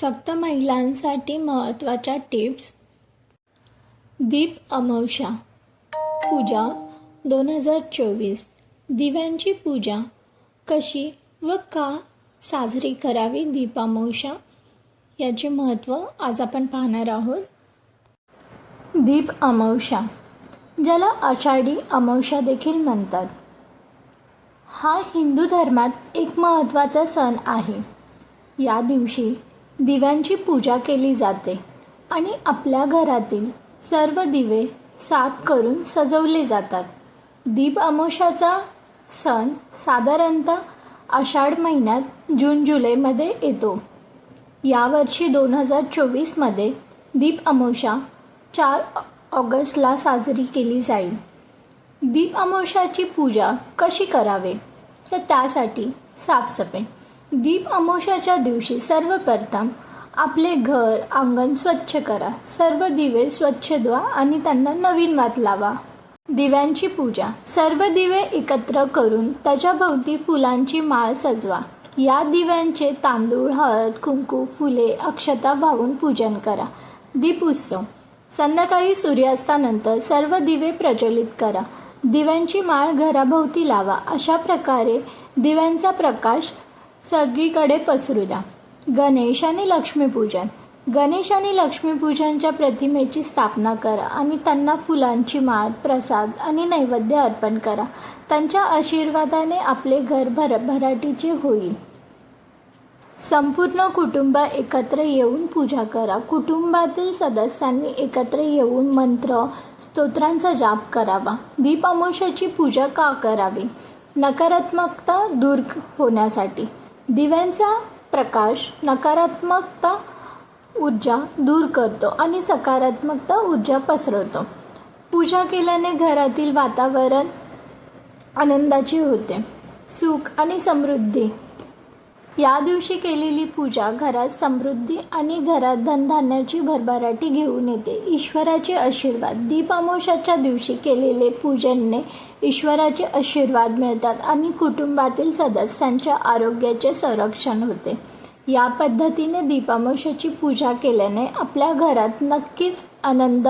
फक्त महिलांसाठी महत्त्वाच्या टिप्स. दीप अमावशा पूजा दोन हजार चोवीस. दिव्यांची पूजा. कशी व का साजरी करावी दीपामावशा याचे महत्त्व आज आपण पाहणार आहोत. दीप अमावशा ज्याला आषाढी अमावशा देखील म्हणतात. हा हिंदू धर्मात एक महत्त्वाचा सण आहे. या दिवशी दिव्यांची पूजा केली जाते आणि आपल्या घरातील सर्व दिवे साफ करून सजवले जातात. दीप अमोशाचा सण साधारणतः आषाढ महिन्यात जून जुलैमध्ये येतो. यावर्षी दोन हजार चोवीसमध्ये दीप अमोशा चार ऑगस्टला साजरी केली जाईल. दीप अमोशाची पूजा कशी करावे? तर त्यासाठी साफसफाई दीप अमोशाच्या दिवशी सर्वप्रथम आपले घर अंगण स्वच्छ करा. सर्व दिवे स्वच्छ धुवा आणि त्यांना नवीन मात लावा. दिव्यांची पूजा. सर्व दिवे एकत्र करून त्याच्याभोवती फुलांची माळ सजवा. या दिव्यांचे तांदूळ हळद कुंकू फुले अक्षता वाहून पूजन करा. दीप उत्सव. संध्याकाळी सूर्यास्तानंतर सर्व दिवे प्रज्वलित करा. दिव्यांची माळ घराभोवती लावा. अशा प्रकारे दिव्यांचा प्रकाश सगळीकडे पसरू द्या गणेश आणि लक्ष्मीपूजन. गणेश आणि लक्ष्मीपूजनच्या प्रतिमेची स्थापना करा आणि त्यांना फुलांची माळ प्रसाद आणि नैवेद्य अर्पण करा. त्यांच्या आशीर्वादाने आपले घर भर भराटीचे होईल. संपूर्ण कुटुंब एकत्र येऊन पूजा करा. कुटुंबातील सदस्यांनी एकत्र येऊन मंत्र स्तोत्रांचा जाप करावा. दीप अमोशाची पूजा का करावी? नकारात्मकता दूर होण्यासाठी. दिव्यांचा प्रकाश नकारात्मकता ऊर्जा दूर करतो आणि सकारात्मकता ऊर्जा पसरवतो. पूजा केल्याने घरातील वातावरण आनंदाचे होते. सुख आणि समृद्धी या दिवशी केलेली पूजा घरात समृद्धी आणि घरात धनधान्याची भरभराटी घेऊन येते. ईश्वराचे आशीर्वाद. दीपामोशाच्या दिवशी केलेले पूजनने ईश्वराचे आशीर्वाद मिळतात आणि कुटुंबातील सदस्यांच्या आरोग्याचे संरक्षण होते. या पद्धतीने दीपामोशाची पूजा केल्याने आपल्या घरात नक्कीच आनंद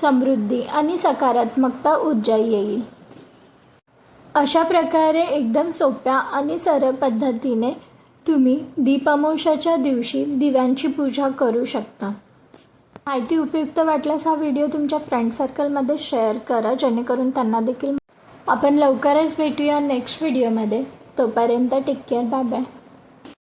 समृद्धी आणि सकारात्मकता ऊर्जा येईल. अशा प्रकारे एकदम सोप्या आणि सरळ पद्धतीने तुम्ही दीप दिवशी दिव्यांची पूजा करू शकता. माहिती उपयुक्त वाटल्यास हा व्हिडिओ तुमच्या फ्रेंड सर्कलमध्ये शेअर करा जेणेकरून त्यांना देखील आपण लवकरच भेटूया नेक्स्ट व्हिडिओमध्ये तोपर्यंत टेक केअर बाय बाय